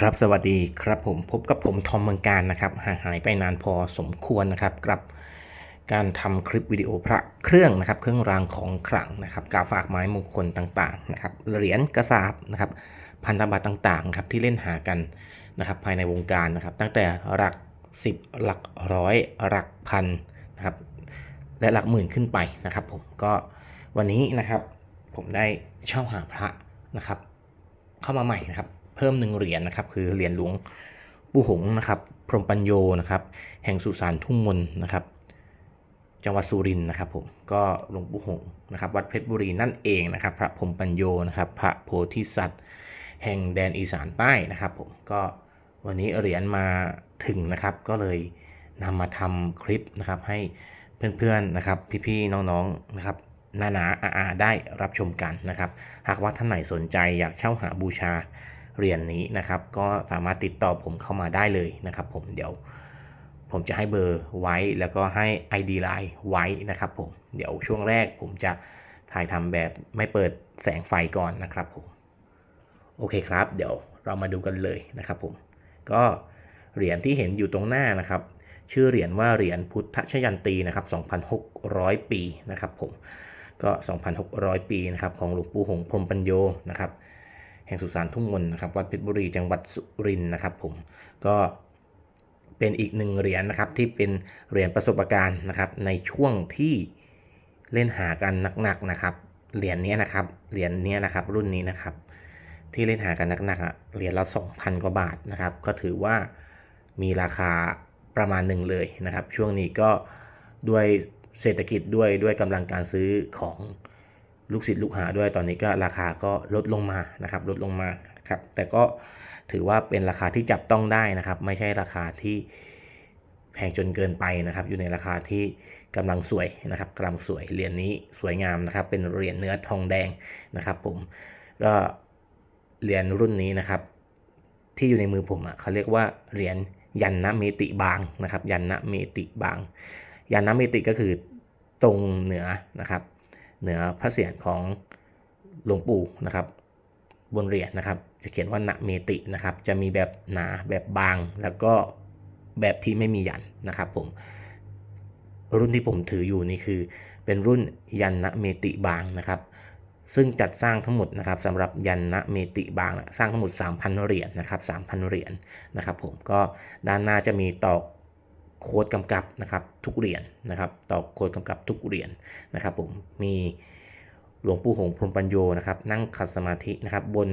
ครับสวัสดีครับผมพบกับผมทอมเมืองการนะครับห่างหายไปนานพอสมควรนะครับกับการทำคลิปวิดีโอพระเครื่องนะครับ เครื่องรางของขลังนะครับกาฝากไม้มงคลต่างๆนะครับเหรียญกระสาบนะครับพันธบัตรต่างๆครับที่เล่นหากันนะครับภายในวงการนะครับ ตั้งแต่หลัก 10 หลักร้อยหลักพันนะครับและหลักหมื่นขึ้นไปนะครับผมก็วันนี้นะครับผมได้เช่าหาพระนะครับ เข้ามาใหม่นะครับ เพิ่มหนึ่งเหรียญนะครับคือเหรียญหลวงปู่หงนะครับ พรหมปัญโยนะครับ แห่งสุสานทุ่งมนนะครับ จังหวัดสุรินทร์นะครับผมก็หลวงปู่หงนะครับ วัดเพชรบุรีนั่นเองนะครับ พระพรหมปัญโยนะครับ พระโพธิสัตว์ แห่งแดนอีสานใต้นะครับผมก็วันนี้เหรียญมาถึงนะครับก็เลยนำมาทำคลิปนะครับให้เพื่อนๆนะครับ พี่ๆน้องๆนะครับนานาอาอาได้รับชมกันนะครับ หากว่าท่านไหนสนใจอยากเช่าหาบูชา เหรียญนนี้นะครับ ก็สามารถติดต่อผมเข้ามาได้เลยนะครับ ผมเดี๋ยว ผมจะให้เบอร์ไว้แล้วก็ให้ ID Line ไว้นะครับ ผมเดี๋ยวช่วงแรกผมจะถ่ายทำแบบไม่เปิดแสงไฟก่อนนะครับผมโอเคครับ เดี๋ยวเรามาดูกันเลยนะครับผมก็เหรียญที่เห็นอยู่ตรงหน้านะครับ ชื่อเหรียญว่าเหรียญพุทธชยันตีนะครับ 2,600 ปีนะครับผมก็ 2,600 ปีนะครับของหลวงปู่หงส์พรมปัญโยนะครับ แห่งสุสานทุ่งมนนะครับวัดเพชรบุรีจังหวัดสุรินทร์นะครับผมก็เป็นอีกหนึ่งเหรียญนะครับที่เป็นเหรียญประสบการณ์นะครับในช่วงที่เล่นหากันหนักๆนะครับเหรียญนี้นะครับเหรียญนี้นะครับรุ่นนี้นะครับที่เล่นหากันหนักๆอะเหรียญละ 2,000 กว่าบาทนะครับก็ถือว่ามีราคาประมาณหนึ่งเลยนะครับ ช่วงนี้ก็ด้วยเศรษฐกิจด้วยด้วยกำลังการซื้อของ ลูกศิษย์ลูกหาด้วยตอนนี้ก็ราคาก็ลดลงมานะครับ ลดลงมาครับ แต่ก็ถือว่าเป็นราคาที่จับต้องได้นะครับ ไม่ใช่ราคาที่แพงจนเกินไปนะครับ อยู่ในราคาที่กำลังสวยนะครับกำลังสวยเหรียญนี้สวยงามนะครับ เป็นเหรียญเนื้อทองแดงนะครับ ผมก็เหรียญรุ่นนี้นะครับ ที่อยู่ในมือผมอะเขาเรียกว่าเหรียญยันนะเมติบางนะครับ ยันนะเมติบาง ยันนะเมติก็คือตรงเหนือนะครับ เหนือพระเศียรของหลวงปู่นะครับบนเหรียญนะครับ จะเขียนว่านะเมตินะครับ จะมีแบบหนาแบบบาง แล้วก็แบบที่ไม่มียันนะครับผมรุ่นที่ผมถืออยู่นี่คือ เป็นรุ่นยันนะเมติบางนะครับ ซึ่งจัดสร้างทั้งหมดนะครับสำหรับยันนะเมติบางนะสร้างทั้งหมด 3,000 เหรียญนะครับ3,000 เหรียญนะครับ ผมก็ด้านหน้าจะมีตอก โค้ดกำกับนะครับทุกเหรียญนะครับ ต่อโค้ดกำกับทุกเหรียญนะครับผมมีหลวงปู่หงพรมปัญโยนะครับ นั่งขัดสมาธินะครับ บน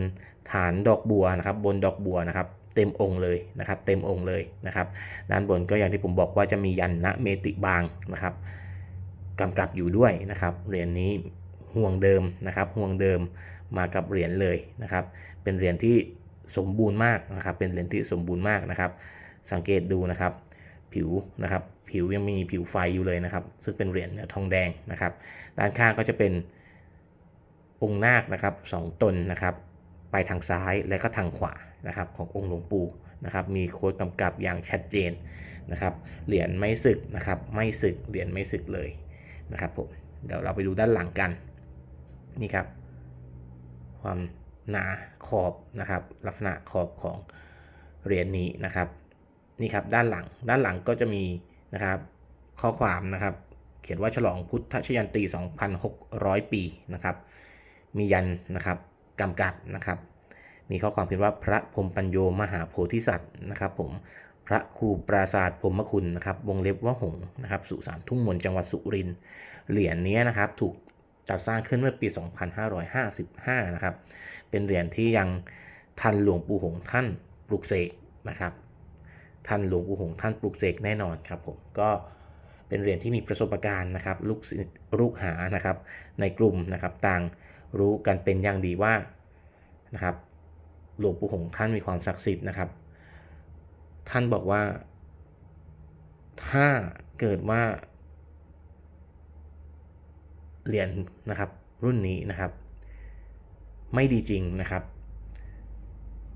ฐานดอกบัวนะครับ บนดอกบัวนะครับ เต็มองค์เลยนะครับ เต็มองค์เลยนะครับ ด้านบนก็อย่างที่ผมบอกว่าจะมียันนะเมติบางนะครับกำกับอยู่ด้วยนะครับเหรียญนี้ห่วงเดิมนะครับ ห่วงเดิมมากับเหรียญเลยนะครับ เป็นเหรียญที่สมบูรณ์มากนะครับ เป็นเหรียญที่สมบูรณ์มากนะครับ สังเกตดูนะครับ ผิวนะครับผิวยังมีผิวไฟอยู่เลยนะครับ ซึ่งเป็นเหรียญทองแดงนะครับด้านข้างก็จะเป็นองค์นาคนะครับสองตนนะครับ ไปทางซ้ายและก็ทางขวานะครับขององค์หลวงปู่นะครับมีโค้ดกำกับอย่างชัดเจนนะครับเหรียญไม่สึกนะครับไม่สึกเหรียญไม่สึกเลยนะครับผมเดี๋ยวเราไปดูด้านหลังกันนี่ครับ ความหนาขอบนะครับ ลักษณะขอบของเหรียญนี้นะครับ นี่ครับด้านหลัง ด้านหลังก็จะมีนะครับข้อความนะครับ เขียนว่าฉลองพุทธชยันตี 2,600 ปีนะครับ มียันนะครับกำกับนะครับ มีข้อความเขียนว่าพระพรมปัญโยมหาโพธิสัตว์นะครับผมพระครูปราศาสตร์พรมคุณนะครับ วงเล็บว่าหงนะครับสุสานทุ่งมนจังหวัดสุรินทร์เหรียญนี้นะครับถูกจัดสร้างขึ้นเมื่อปี 2555 นะครับ เป็นเหรียญที่ยังทันหลวงปู่หงท่านปลุกเสกนะครับ ท่านหลวงปู่หงส์ท่านปลุกเสกแน่นอนครับผมก็เป็นเหรียญที่มีประสบการณ์นะครับลูกลูกหานะครับในกลุ่มนะครับต่างรู้กันเป็นอย่างดีว่านะครับหลวงปู่หงส์ท่านมีความศักดิ์สิทธิ์นะครับ ท่านบอกว่าถ้าเกิดว่าเหรียญนะครับรุ่นนี้นะครับ ไม่ดีจริงนะครับ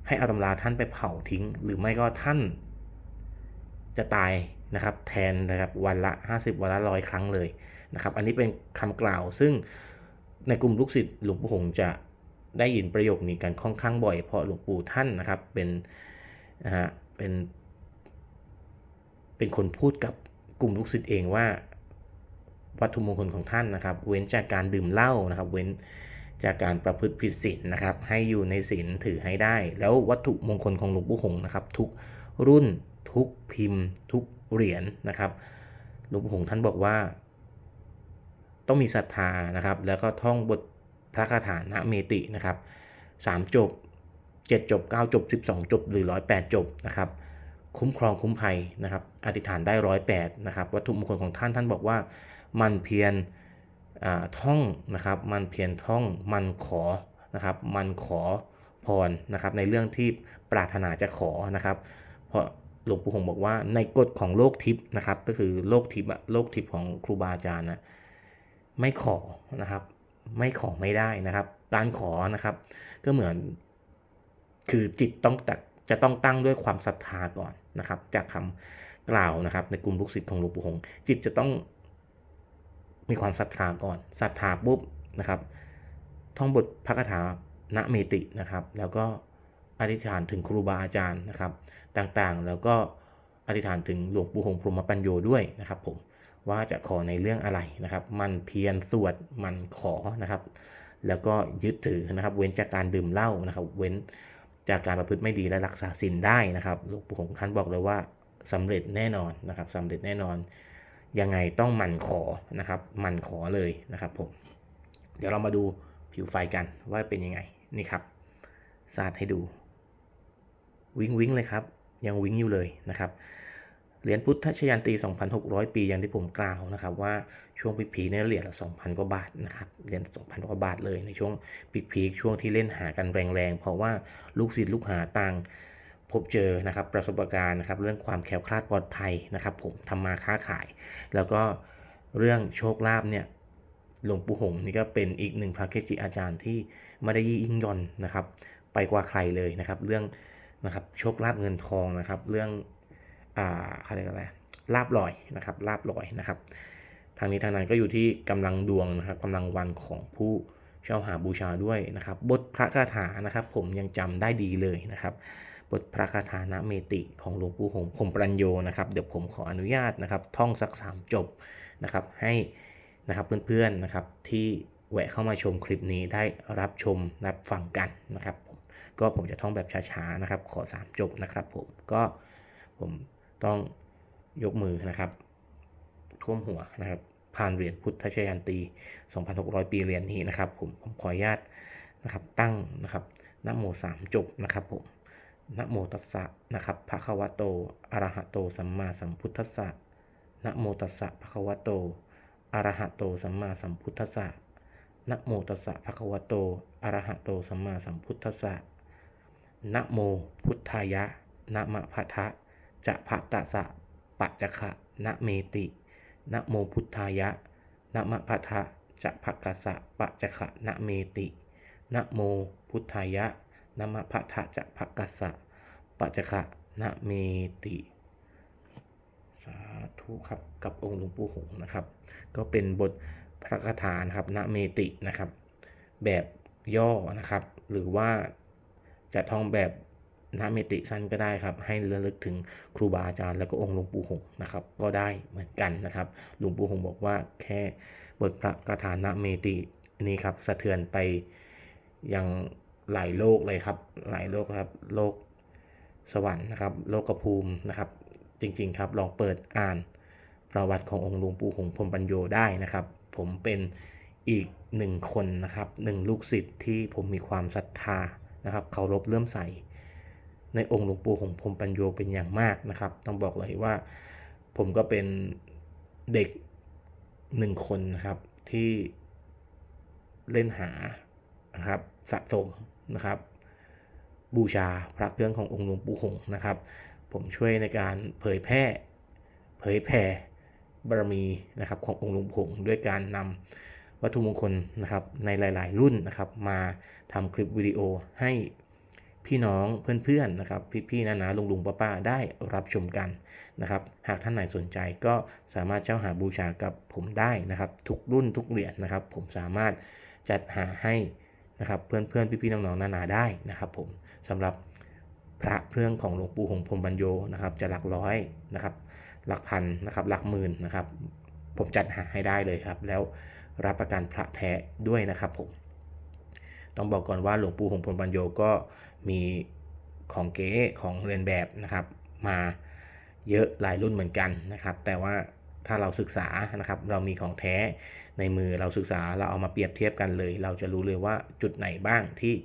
ให้เอาตำราท่านไปเผาทิ้ง หรือไม่ก็ท่าน จะตายนะครับแทนนะครับวันละ 50 วันละร้อยครั้งเลยนะครับ อันนี้เป็นคำกล่าวซึ่งในกลุ่มลูกศิษย์หลวงปู่หงจะได้ยินประโยคนี้กันค่อนข้างบ่อยเพราะหลวงปู่ท่านนะครับเป็นนะฮะเป็น เป็นคนพูดกับกลุ่มลูกศิษย์เองว่าวัตถุมงคลของท่านนะครับ เว้นจากการดื่มเหล้านะครับ เว้นจากการประพฤติผิดศีลนะครับ ให้อยู่ในศีลถือให้ได้ แล้ววัตถุมงคลของหลวงปู่หงนะครับ ทุกรุ่น ทุกพิมพ์ ทุกเหรียญนะครับหลวงปู่หงท่านบอกว่า ต้องมีศรัทธานะครับ แล้วก็ท่องบทพระคาถานะเมตินะครับสามจบ7จบ9จบ12จบ หรือ108จบนะครับ คุ้มครองคุ้มภัยนะครับอธิษฐานได้ร้อยแปดนะครับวัตถุมงคลของท่านท่านบอกว่ามันเพียรท่องนะครับมันเพียรท่องมันขอนะครับมันขอพรนะครับในเรื่องที่ปรารถนาจะขอนะครับ เพราะ หลวงปู่หงบอกว่าในกฎของโลกทิพย์นะครับ ก็คือโลกทิพย์อะโลกทิพย์ของครูบาอาจารย์นะไม่ขอนะครับ ไม่ขอไม่ได้นะครับ การขอนะครับ ก็เหมือน คือจิตต้องจะต้องตั้งด้วยความศรัทธาก่อนนะครับ จากคำกล่าวนะครับ ในกลุ่มลูกศิษย์ของหลวงปู่หงจิตจะต้อง มีความศรัทธาก่อนศรัทธาปุ๊บนะครับ ท่องบทพระคาถาณเมตินะครับ แล้วก็อธิษฐานถึงครูบาอาจารย์นะครับ ต่างๆ แล้วก็อธิษฐานถึงหลวงปู่หงพรหมปัญโยด้วยนะครับผมว่าจะขอในเรื่องอะไรนะครับ มันเพียรสวดมันขอนะครับ แล้วก็ยึดถือนะครับ เว้นจากการดื่มเหล้านะครับ เว้นจากการประพฤติไม่ดีและรักษาศีลได้นะครับหลวงปู่ของท่านบอกเลยว่าสำเร็จแน่นอนนะครับสำเร็จแน่นอนยังไงต้องมันขอนะครับ มันขอเลยนะครับผมเดี๋ยวเรามาดูผิวไฟกันว่าเป็นยังไงนี่ครับสาดให้ดู วิงวิงเลยครับ ยังวิงอยู่เลยนะครับเหรียญพุทธชยันตี 2,600 ปีอย่างที่ผมกล่าวนะครับ ว่าช่วงปีพีเนี่ยเหรียญละ 2,000 กว่าบาทนะครับเหรียญ2,000 กว่าบาทเลยในช่วงปีพีช่วงที่เล่นหากันแรงๆ เพราะว่าลูกศิษย์ลูกหาต่างพบเจอนะครับประสบการณ์นะครับเรื่องความแคล้วคลาดปลอดภัยนะครับ ผมทำมาค้าขาย แล้วก็เรื่องโชคลาภเนี่ยหลวงปู่หงนี่ก็เป็นอีกหนึ่งพระเกจิอาจารย์ที่ไม่ได้ยิ่งย่อนนะครับ ไปกว่าใครเลยนะครับ เรื่อง นะครับโชคลาภเงินทองนะครับ เรื่องอ่าอะไรกันอะไรลาบลอยนะครับลาบลอยนะครับ ทางนี้ทางนั้นก็อยู่ที่กำลังดวงนะครับกำลังวันของผู้เช่าหาบูชาด้วยนะครับ บทพระคาถานะครับ ผมยังจำได้ดีเลยนะครับ บทพระคาถานะเมติของหลวงปู่หงคมปรัญโยนะครับเดี๋ยวผมขออนุญาตนะครับ ท่องสักสามจบนะครับ ให้นะครับเพื่อนๆนะครับที่แวะเข้ามาชมคลิปนี้ได้รับชมรับฟังกันนะครับ ก็ผมจะท่องแบบช้าๆนะครับ ขอสามจบนะครับผมก็ผมต้องยกมือนะครับ ท่วมหัวนะครับ ผ่านเหรียญพุทธชยันตี 2,600 ปีเหรียญนี้นะครับ ผมผมขออนุญาตนะครับตั้งนะครับนโมสามจบนะครับผมนโมตัสสะนะครับภะคะวะโตอะระหะโตสัมมาสัมพุทธัสสะนโมตัสสะภะคะวะโตอะระหะโตสัมมาสัมพุทธัสสะนะโมตัสสะภะคะวะโตอะระหะโตสัมมาสัมพุทธัสสะ นะโมพุทธายะนะมะพะทะ จะภะกะสะปัจจคะนะเมตินะโมพุทธายะนะมะพะทะ จะภะกะสะปัจจคะนะเมตินะโมพุทธายะนะมะพะทะจะภะกะสะปัจจคะนะเมติ สาธุครับกับองค์หลวงปู่หงนะครับ ก็เป็นบทพระคาถานะครับนะเมตินะครับ แบบย่อนะครับ หรือว่า จะท่องแบบนะเมติสั้นก็ได้ครับ ให้ระลึกถึงครูบาอาจารย์แล้วก็องค์หลวงปู่หงนะครับ ก็ได้เหมือนกันนะครับหลวงปู่หงบอกว่าแค่บทพระคาถานะเมตินี่ครับสะเทือนไปยังหลายโลกเลยครับ หลายโลกครับโลกสวรรค์นะครับ โลกภูมินะครับ จริงๆครับลองเปิดอ่านประวัติขององค์หลวงปู่หงพรมปัญโยได้นะครับ ผมเป็นอีกหนึ่งคนนะครับหนึ่งลูกศิษย์ที่ผมมีความศรัทธา นะครับเคารพเลื่อมใส ในองค์หลวงปู่หงส์พมปัญโยเป็นอย่างมากนะครับ ต้องบอกเลยว่าผมก็เป็นเด็กหนึ่งคนนะครับที่เล่นหานะครับสะสมนะครับ บูชาพระเครื่องขององค์หลวงปู่หงนะครับ ผมช่วยในการเผยแพร่เผยแผ่บารมีนะครับขององค์หลวงปู่หงด้วยการนำ วัตถุมงคลนะครับในหลาย ๆ รุ่นนะครับ มาทำคลิปวิดีโอให้พี่น้องเพื่อนๆนะครับ พี่ๆนานาลุงลุงป้าป้าๆได้รับชมกันนะครับ หากท่านไหนสนใจก็สามารถเช่าหาบูชากับผมได้นะครับ ทุกรุ่นทุกเหรียญนะครับ ผมสามารถจัดหาให้นะครับเพื่อนๆพี่ๆน้องๆนานาได้นะครับ ผมสำหรับพระเครื่องของหลวงปู่หงส์พรมบรรโยนะครับ จะหลักร้อยนะครับ หลักพันนะครับ หลักหมื่นนะครับ ผมจัดหาให้ได้เลยครับแล้ว รับประกันพระแท้ด้วยนะครับผม ต้องบอกก่อนว่าหลวงปู่หงพรหมบรรโยก็มีของเก๋ของเรียนแบบนะครับมาเยอะหลายรุ่นเหมือนกันนะครับ แต่ว่าถ้าเราศึกษานะครับ เรามีของแท้ในมือเราศึกษาเราเอามาเปรียบเทียบกันเลย เราจะรู้เลยว่าจุดไหนบ้างที่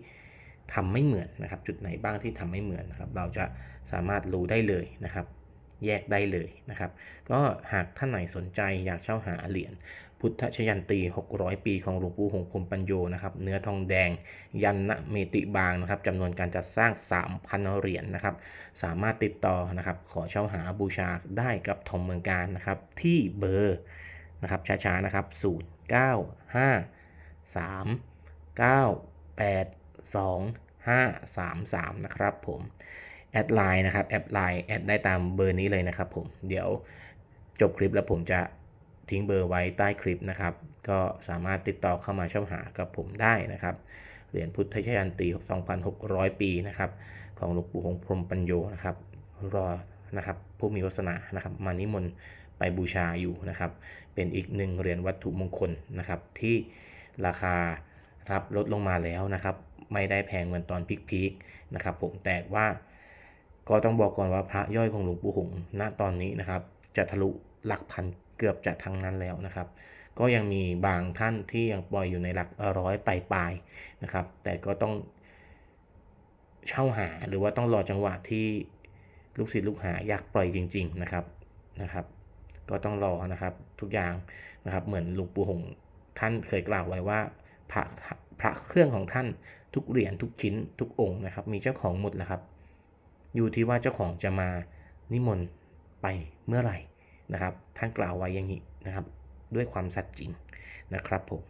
ทำไม่เหมือนนะครับ จุดไหนบ้างที่ทำไม่เหมือนนะครับ เราจะสามารถรู้ได้เลยนะครับ แยกได้เลยนะครับ ก็หากท่านไหนสนใจอยากเช่าหาเหรียญ พุทธชยันตี 600 ปีของหลวงปู่หงพรมปัญโยนะครับ เนื้อทองแดง ยันนะเมติบางนะครับจำนวนการจัดสร้าง 3,000 เหรียญนะครับ สามารถติดต่อนะครับ ขอเช่าหาบูชาได้กับทอมเมืองการนะครับ ที่เบอร์นะครับช้าๆนะครับ 0 9 5 3 9 8 2 5 3 3 นะครับผมแอดไลน์นะครับแอดไลน์แอดได้ตามเบอร์นี้เลยนะครับผมเดี๋ยวจบคลิปแล้วผมจะ ทิ้งเบอร์ไว้ใต้คลิปนะครับ ก็สามารถติดต่อเข้ามาเช่าหากับผมได้นะครับ เหรียญพุทธชยันตี 2,600 ปีนะครับ ของหลวงปู่หงพรมปัญโยนะครับ รอนะครับผู้มีวาสนานะครับ มานิมนต์ไปบูชาอยู่นะครับ เป็นอีกหนึ่งเหรียญวัตถุมงคลนะครับ ที่ราคารับลดลงมาแล้วนะครับ ไม่ได้แพงเหมือนตอนพีคๆนะครับ ผมแต่ว่าก็ต้องบอกก่อนว่าพระย่อยของหลวงปู่หงณตอนนี้นะครับ จะทะลุหลักพัน เกือบจะทั้งนั้นแล้วนะครับ ก็ยังมีบางท่านที่ยังปล่อยอยู่ในหลักร้อยปลายๆนะครับ แต่ก็ต้องเช่าหาหรือว่าต้องรอจังหวะที่ลูกศิษย์ลูกหาอยากปล่อยจริง ๆนะครับนะครับ ก็ต้องรอนะครับทุกอย่างนะครับ เหมือนหลวงปู่หงส์ท่านเคยกล่าวไว้ว่าพระพระเครื่องของท่านทุกเหรียญทุกชิ้นทุกองค์นะครับ มีเจ้าของหมดแล้วครับ อยู่ที่ว่าเจ้าของจะมานิมนต์ไปเมื่อไหร่ นะครับ ท่านกล่าวไว้อย่างนี้นะครับ ด้วยความสัตย์จริงนะครับผม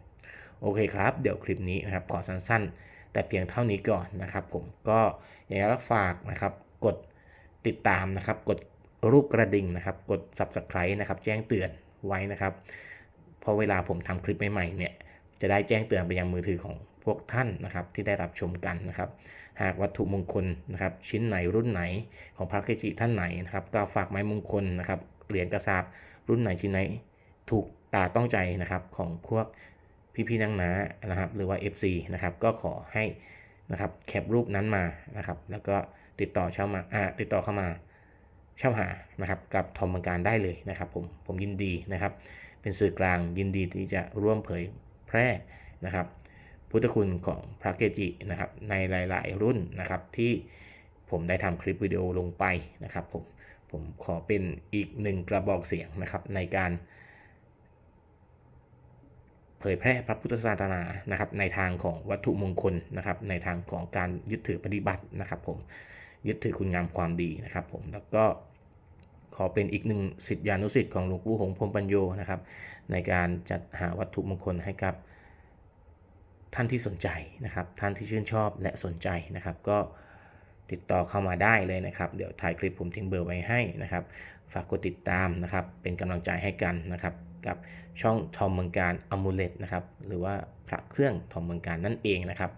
โอเคครับ เดี๋ยวคลิปนี้นะครับ ขอสั้นๆ แต่เพียงเท่านี้ก่อนนะครับ ผม ก็อย่ากจะฝากนะครับ กดติดตามนะครับ กดรูปกระดิ่งนะครับ กด subscribe นะครับ แจ้งเตือนไว้นะครับพอเวลาผมทำคลิปใหม่ๆเนี่ย จะได้แจ้งเตือนไปยังมือถือของพวกท่านนะครับ ที่ได้รับชมกันนะครับ หากวัตถุมงคลนะครับ ชิ้นไหนรุ่นไหนของพระเกจิท่านไหนนะครับ ก็ฝากไม้มงคลนะครับ เหรียญกระสาบรุ่นไหนชิ้นไหนถูกตาต้องใจนะครับของพวกพี่ๆนังนานะครับ หรือว่า FC นะครับก็ขอให้นะครับแคปรูปนั้นมานะครับ แล้วก็ติดต่อเช่ามาอ่าติดต่อเข้ามาเช่าหานะครับ กับทอมเมืองการได้เลยนะครับ ผมผมยินดีนะครับ เป็นสื่อกลางยินดีที่จะร่วมเผยแพร่นะครับ พุทธคุณของพระเกจินะครับ ในหลาย ๆ รุ่นนะครับที่ผมได้ทำคลิปวิดีโอลงไปนะครับผม ผมขอเป็นอีกหนึ่งกระบอกเสียงนะครับในการเผยแพร่พระพุทธศาสนานะครับในทางของวัตถุมงคลนะครับ ในทางของการยึดถือปฏิบัตินะครับ ผมยึดถือคุณงามความดีนะครับ ผมแล้วก็ขอเป็นอีกหนึ่งสิทธิานุสิทธิ์ของหลวงปู่หงส์พรมปัญโยนะครับ ในการจัดหาวัตถุมงคลให้กับท่านที่สนใจนะครับ ท่านที่ชื่นชอบและสนใจนะครับ ก็ ติดต่อเข้ามาได้เลยนะครับ เดี๋ยวถ่ายคลิปผมทิ้งเบอร์ไว้ให้นะครับ ฝากกดติดตามนะครับ เป็นกำลังใจให้กันนะครับ กับช่องทอมเมืองการอมูเลตนะครับ หรือว่าพระเครื่องทอมเมืองการนั่นเองนะครับ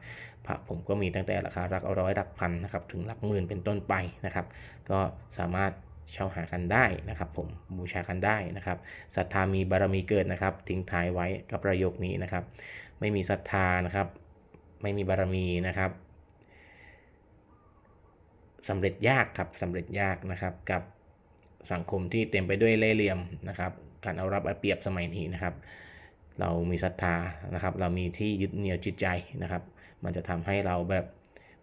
พระผมก็มีตั้งแต่ราคาหลักร้อยหลักพันนะครับถึงหลักหมื่นเป็นต้นไปนะครับ ก็สามารถเช่าหากันได้นะครับ ผมบูชากันได้นะครับศรัทธามีบารมีเกิดนะครับ ทิ้งท้ายไว้กับประโยคนี้นะครับ ไม่มีศรัทธานะครับ ไม่มีบารมีนะครับ สำเร็จยากครับสำเร็จยากนะครับกับสังคมที่เต็มไปด้วยเล่ห์เหลี่ยมนะครับ การเอารับเอาเปรียบสมัยนี้นะครับ เรามีศรัทธานะครับ เรามีที่ยึดเหนี่ยวจิตใจนะครับ มันจะทำให้เราแบบ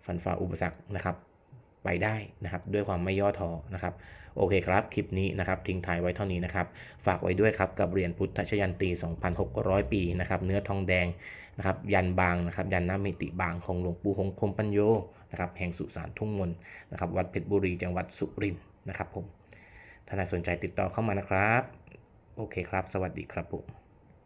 ฟันฝ่าอุปสรรคนะครับ ไปได้นะครับ ด้วยความไม่ย่อท้อนะครับ โอเคครับ คลิปนี้นะครับ ทิ้งท้ายไว้เท่านี้นะครับ ฝากไว้ด้วยครับกับเหรียญพุทธชยันตี 2,600 ปีนะครับ เนื้อทองแดง นะครับยันบางนะครับยันน้ำมิติบางของหลวงปู่หงพรมปัญโยนะครับแห่งสุสานทุ่งมนนะครับวัดเพชรบุรีจังหวัดสุรินทร์นะครับผมถ้าใครสนใจติดต่อเข้ามานะครับ โอเคครับ สวัสดีครับผม